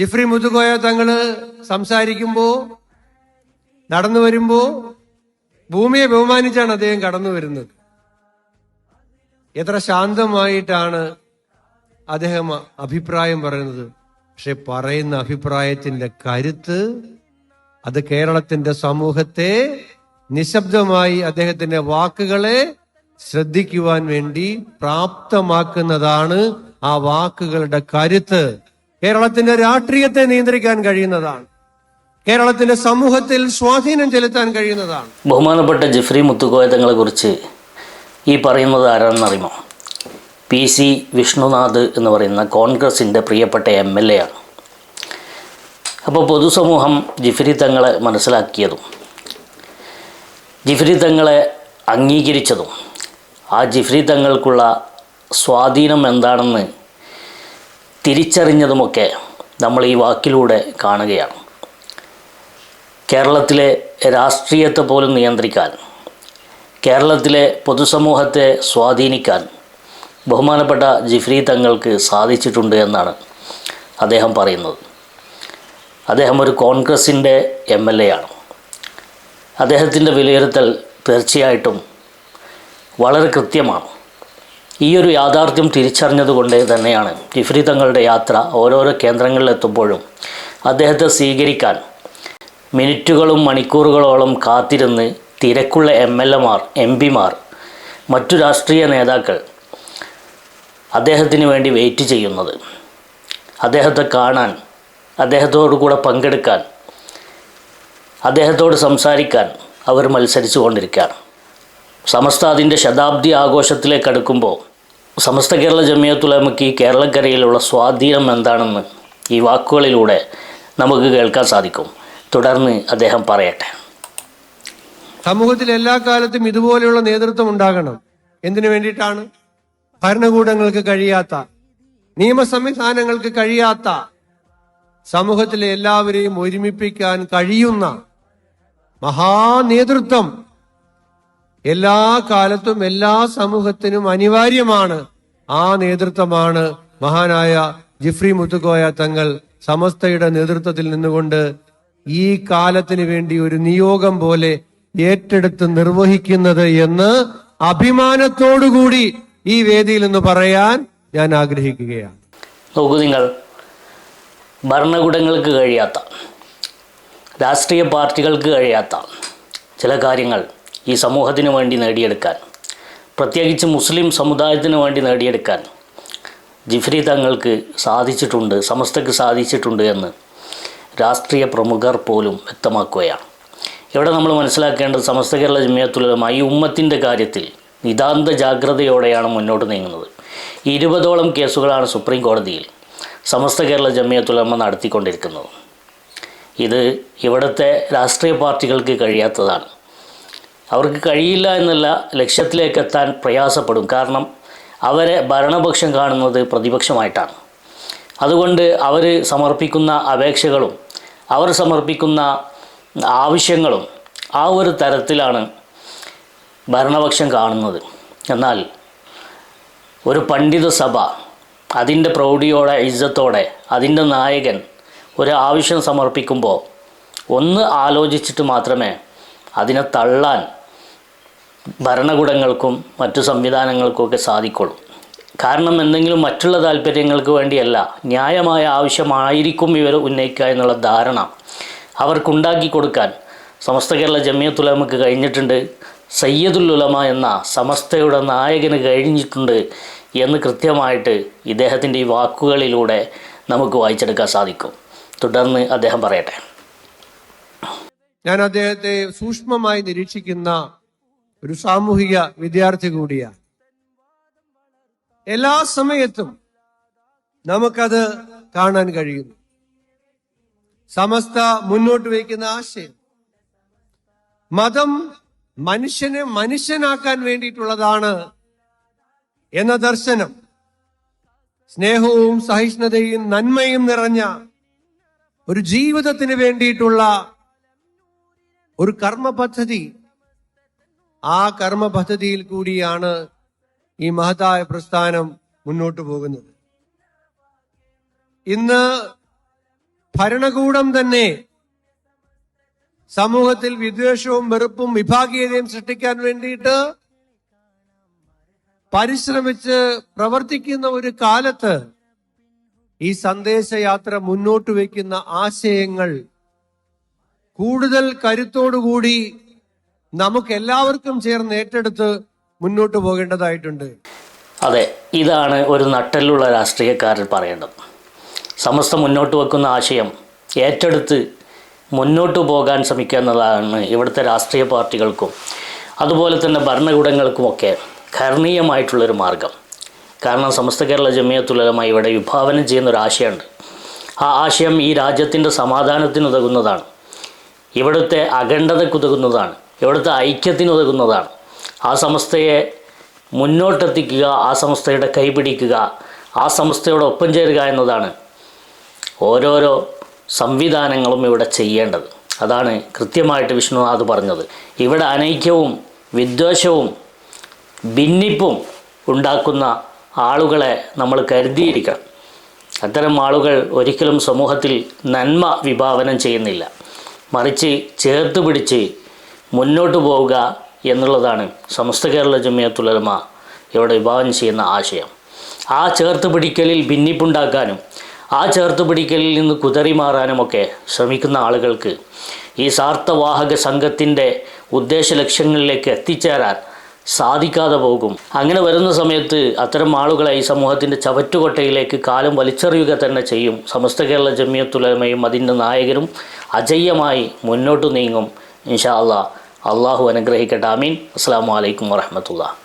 ജിഫ്രി മുതുകോയ തങ്ങൾ സംസാരിക്കുമ്പോ നടന്നു വരുമ്പോ ഭൂമിയെ ബഹുമാനിച്ചാണ് അദ്ദേഹം കടന്നു വരുന്നത്. എത്ര ശാന്തമായിട്ടാണ് അദ്ദേഹം അഭിപ്രായം പറയുന്നത്. പക്ഷെ പറയുന്ന അഭിപ്രായത്തിന്റെ കരുത്ത് അത് കേരളത്തിന്റെ സമൂഹത്തെ നിശബ്ദമായി അദ്ദേഹത്തിന്റെ വാക്കുകളെ ശ്രദ്ധിക്കുവാൻ വേണ്ടി പ്രാപ്തമാക്കുന്നതാണ് ആ വാക്കുകളുടെ കരുത്ത്. കേരളത്തിന്റെ രാഷ്ട്രീയത്തെ നിയന്ത്രിക്കാൻ കഴിയുന്നതാണ്. കേരളത്തിന്റെ സമൂഹത്തിൽ സ്വാധീനം ചെലുത്താൻ കഴിയുന്നതാണ്. ബഹുമാനപ്പെട്ട ജിഫ്രി മുത്തുക്കോയ തങ്ങളെ കുറിച്ച് ഈ പറയുന്നത് ആരാണെന്നറിയുമോ? പി സി വിഷ്ണുനാഥ് എന്ന് പറയുന്ന കോൺഗ്രസിന്റെ പ്രിയപ്പെട്ട എം എൽ എ ആണ്. അപ്പോൾ പൊതുസമൂഹം ജിഫ്രി തങ്ങളെ മനസ്സിലാക്കിയതും ജിഫ്രി തങ്ങളെ അംഗീകരിച്ചതും ആ ജിഫ്രി തങ്ങൾക്കുള്ള സ്വാധീനം എന്താണെന്ന് തിരിച്ചറിഞ്ഞതുമൊക്കെ നമ്മൾ ഈ വാക്കിലൂടെ കാണുകയാണ്. കേരളത്തിലെ രാഷ്ട്രീയത്തെ പോലും നിയന്ത്രിക്കാൻ കേരളത്തിലെ പൊതുസമൂഹത്തെ സ്വാധീനിക്കാൻ ബഹുമാനപ്പെട്ട ജിഫ്രി തങ്ങൾക്ക് സാധിച്ചിട്ടുണ്ട് എന്നാണ് അദ്ദേഹം പറയുന്നത്. അദ്ദേഹം ഒരു കോൺഗ്രസിന്റെ എം എൽ എ ആണ്. അദ്ദേഹത്തിന്റെ വിലയിരുത്തൽ തീർച്ചയായിട്ടും വളരെ കൃത്യമാണ്. ഈ ഒരു യാഥാർത്ഥ്യം തിരിച്ചറിഞ്ഞതുകൊണ്ട് തന്നെയാണ് ജിഫ്രി തങ്ങളുടെ യാത്ര ഓരോരോ കേന്ദ്രങ്ങളിലെത്തുമ്പോഴും അദ്ദേഹത്തെ സ്വീകരിക്കാൻ മിനിറ്റുകളും മണിക്കൂറുകളോളം കാത്തിരുന്ന് തിരക്കുള്ള എം എൽ എമാർ എം പിമാർ മറ്റു രാഷ്ട്രീയ നേതാക്കൾ അദ്ദേഹത്തിന് വേണ്ടി വെയിറ്റ് ചെയ്യുന്നത്. അദ്ദേഹത്തെ കാണാൻ അദ്ദേഹത്തോടു കൂടെ പങ്കെടുക്കാൻ അദ്ദേഹത്തോട് സംസാരിക്കാൻ അവർ മത്സരിച്ചു കൊണ്ടിരിക്കുകയാണ് സമസ്ത അതിന്റെ ശതാബ്ദി ആഘോഷത്തിലേക്ക് അടുക്കുമ്പോൾ സമസ്ത കേരള ജമിയത്തുലമയ്ക്ക് കേരളക്കരയിലുള്ള സ്വാധീനം എന്താണെന്ന് ഈ വാക്കുകളിലൂടെ നമുക്ക് കേൾക്കാൻ സാധിക്കും. തുടർന്ന് അദ്ദേഹം പറയട്ടെ. സമൂഹത്തിൽ എല്ലാ കാലത്തും ഇതുപോലെയുള്ള നേതൃത്വം ഉണ്ടാകണം. എന്തിനു വേണ്ടിയിട്ടാണ്? ഭരണകൂടങ്ങൾക്ക് കഴിയാത്ത നിയമ സംവിധാനങ്ങൾക്ക് കഴിയാത്ത സമൂഹത്തിലെ എല്ലാവരെയും ഒരുമിപ്പിക്കാൻ കഴിയുന്ന മഹാനേതൃത്വം എല്ലാ കാലത്തും എല്ലാ സമൂഹത്തിനും അനിവാര്യമാണ്. ആ നേതൃത്വമാണ് മഹാനായ ജിഫ്രി മുത്തുക്കോയ തങ്ങൾ സമസ്തയുടെ നേതൃത്വത്തിൽ നിന്നുകൊണ്ട് ഈ കാലത്തിന് വേണ്ടി ഒരു നിയോഗം പോലെ ഏറ്റെടുത്ത് നിർവഹിക്കുന്നത് എന്ന് അഭിമാനത്തോടുകൂടി ഈ വേദിയിൽ നിന്ന് പറയാൻ ഞാൻ ആഗ്രഹിക്കുകയാണ്. നോക്കൂ നിങ്ങൾ ഭരണകൂടങ്ങൾക്ക് കഴിയാത്ത രാഷ്ട്രീയ പാർട്ടികൾക്ക് കഴിയാത്ത ചില കാര്യങ്ങൾ ഈ സമൂഹത്തിന് വേണ്ടി നേടിയെടുക്കാൻ പ്രത്യേകിച്ച് മുസ്ലിം സമുദായത്തിന് വേണ്ടി നേടിയെടുക്കാൻ ജിഫ്രി തങ്ങൾക്ക് സാധിച്ചിട്ടുണ്ട് സമസ്തയ്ക്ക് സാധിച്ചിട്ടുണ്ട് എന്ന് രാഷ്ട്രീയ പ്രമുഖർ പോലും വ്യക്തമാക്കുകയാണ്. ഇവിടെ നമ്മൾ മനസ്സിലാക്കേണ്ടത് സമസ്ത കേരള ജമിയത്തുലമ ഈ ഉമ്മത്തിന്റെ കാര്യത്തിൽ നിതാന്ത ജാഗ്രതയോടെയാണ് മുന്നോട്ട് നീങ്ങുന്നത്. ഇരുപതോളം കേസുകളാണ് സുപ്രീം കോടതിയിൽ സമസ്ത കേരള ജമിയത്തുലമ നടത്തിക്കൊണ്ടിരിക്കുന്നത്. ഇത് ഇവിടുത്തെ രാഷ്ട്രീയ പാർട്ടികൾക്ക് കഴിയാത്തതാണ്. അവർക്ക് കഴിയില്ല എന്നല്ല ലക്ഷ്യത്തിലേക്ക് എത്താൻ പ്രയാസപ്പെടും. കാരണം അവരെ ഭരണപക്ഷം കാണുന്നത് പ്രതിപക്ഷമായിട്ടാണ്. അതുകൊണ്ട് അവർ സമർപ്പിക്കുന്ന അപേക്ഷകളും അവർ സമർപ്പിക്കുന്ന ആവശ്യങ്ങളും ആ ഒരു തരത്തിലാണ് ഭരണപക്ഷം കാണുന്നത്. എന്നാൽ ഒരു പണ്ഡിത സഭ അതിന്റെ പ്രൗഢിയോടെ ഇജ്ജത്തോടെ അതിന്റെ നായകൻ ഒരു ആവശ്യം സമർപ്പിക്കുമ്പോൾ ഒന്ന് ആലോചിച്ചിട്ട് മാത്രമേ അതിനെ തള്ളാൻ ഭരണകൂടങ്ങൾക്കും മറ്റു സംവിധാനങ്ങൾക്കുമൊക്കെ സാധിക്കുള്ളൂ കാരണം എന്തെങ്കിലും മറ്റുള്ള താല്പര്യങ്ങൾക്ക് വേണ്ടിയല്ല ന്യായമായ ആവശ്യമായിരിക്കും ഇവർ ഉന്നയിക്കുക എന്നുള്ള ധാരണ അവർക്കുണ്ടാക്കി കൊടുക്കാൻ സമസ്ത കേരള ജമിയത്തുലമക്ക് കഴിഞ്ഞിട്ടുണ്ട്. സയ്യദുൽ ഉലമ എന്ന സമസ്തയുടെ നായകന് കഴിഞ്ഞിട്ടുണ്ട് എന്ന് കൃത്യമായിട്ട് ഇദ്ദേഹത്തിന്റെ ഈ വാക്കുകളിലൂടെ നമുക്ക് വായിച്ചെടുക്കാൻ സാധിക്കും. തുടർന്ന് അദ്ദേഹം പറയട്ടെ. ഞാൻ അദ്ദേഹത്തെ സൂക്ഷ്മമായി നിരീക്ഷിക്കുന്ന ഒരു സാമൂഹിക വിദ്യാർത്ഥി കൂടിയാണ്. എല്ലാ സമയത്തും നമുക്കത് കാണാൻ കഴിയുന്നു. സമസ്ത മുന്നോട്ട് വയ്ക്കുന്ന ആശയം. മതം മനുഷ്യനെ മനുഷ്യനാക്കാൻ വേണ്ടിയിട്ടുള്ളതാണ് എന്ന ദർശനം. സ്നേഹവും സഹിഷ്ണുതയും നന്മയും നിറഞ്ഞ ഒരു ജീവിതത്തിന് വേണ്ടിയിട്ടുള്ള ഒരു കർമ്മ പദ്ധതി ആ കർമ്മ പദ്ധതിയിൽ കൂടിയാണ് ഈ മഹത്തായ പ്രസ്ഥാനം മുന്നോട്ടു പോകുന്നത്. ഇന്ന് ഭരണകൂടം തന്നെ സമൂഹത്തിൽ വിദ്വേഷവും വെറുപ്പും വിഭാഗീയതയും സൃഷ്ടിക്കാൻ വേണ്ടിയിട്ട് പരിശ്രമിച്ച് പ്രവർത്തിക്കുന്ന ഒരു കാലത്ത് ഈ സന്ദേശയാത്ര മുന്നോട്ട് വയ്ക്കുന്ന ആശയങ്ങൾ കൂടുതൽ കരുത്തോടുകൂടി നമുക്ക് എല്ലാവർക്കും ചേർന്ന് ഏറ്റെടുത്ത് മുന്നോട്ട് പോകേണ്ടതായിട്ടുണ്ട്. അതെ ഇതാണ് ഒരു നട്ടലുള്ള രാഷ്ട്രീയക്കാരൻ പറയേണ്ടത്. സമസ്ത മുന്നോട്ട് വെക്കുന്ന ആശയം ഏറ്റെടുത്ത് മുന്നോട്ട് പോകാൻ ശ്രമിക്കുക എന്നതാണ് ഇവിടുത്തെ രാഷ്ട്രീയ പാർട്ടികൾക്കും അതുപോലെ തന്നെ ഭരണകൂടങ്ങൾക്കുമൊക്കെ കരണീയമായിട്ടുള്ളൊരു മാർഗം. കാരണം സമസ്ത കേരള ജമിയത്തുലമ ഇവിടെ വിഭാവനം ചെയ്യുന്ന ഒരു ആശയമുണ്ട്. ആ ആശയം ഈ രാജ്യത്തിന്റെ സമാധാനത്തിനുതകുന്നതാണ്. ഇവിടുത്തെ അഖണ്ഡതയ്ക്കുതകുന്നതാണ്. ഇവിടുത്തെ ഐക്യത്തിനുതകുന്നതാണ് ആ സംസ്ഥയെ മുന്നോട്ടെത്തിക്കുക ആ സംസ്ഥയുടെ കൈപിടിക്കുക ആ സംസ്ഥയോടൊപ്പം ചേരുക എന്നതാണ് ഓരോരോ സംവിധാനങ്ങളും ഇവിടെ ചെയ്യേണ്ടത്. അതാണ് കൃത്യമായിട്ട് വിഷ്ണുനാഥ് പറഞ്ഞത്. ഇവിടെ അനൈക്യവും വിദ്വേഷവും ഭിന്നിപ്പും ഉണ്ടാക്കുന്ന ആളുകളെ നമ്മൾ കരുതിയിരിക്കണം. അത്തരം ആളുകൾ ഒരിക്കലും സമൂഹത്തിൽ നന്മ വിഭാവനം ചെയ്യുന്നില്ല. മറിച്ച് ചേർത്ത് പിടിച്ച് മുന്നോട്ട് പോവുക എന്നുള്ളതാണ് സമസ്ത കേരള ജമിയത്തുലമ ഇവിടെ വിഭാവനം ചെയ്യുന്ന ആശയം. ആ ചേർത്ത് പിടിക്കലിൽ ഭിന്നിപ്പുണ്ടാക്കാനും ആ ചേർത്ത് പിടിക്കലിൽ നിന്ന് കുതറി മാറാനുമൊക്കെ ശ്രമിക്കുന്ന ആളുകൾക്ക് ഈ സാർത്ഥവാഹക സംഘത്തിന്റെ ഉദ്ദേശ ലക്ഷ്യങ്ങളിലേക്ക് എത്തിച്ചേരാൻ സാധിക്കാതെ പോകും. അങ്ങനെ വരുന്ന സമയത്ത് അത്തരം ആളുകളെ ഈ സമൂഹത്തിന്റെ ചവറ്റുകൊട്ടയിലേക്ക് കാലം വലിച്ചെറിയുക തന്നെ ചെയ്യും. സമസ്ത കേരള ജമിയത്തുലമയും അതിന്റെ നായകരും അജയ്യമായി മുന്നോട്ട് നീങ്ങും ഇൻഷാ അള്ളാഹ് അള്ളാഹു അനുഗ്രഹിക്കട്ടെ ആമീൻ അസ്സാം വലൈക്കും വാഹമത്തുള്ള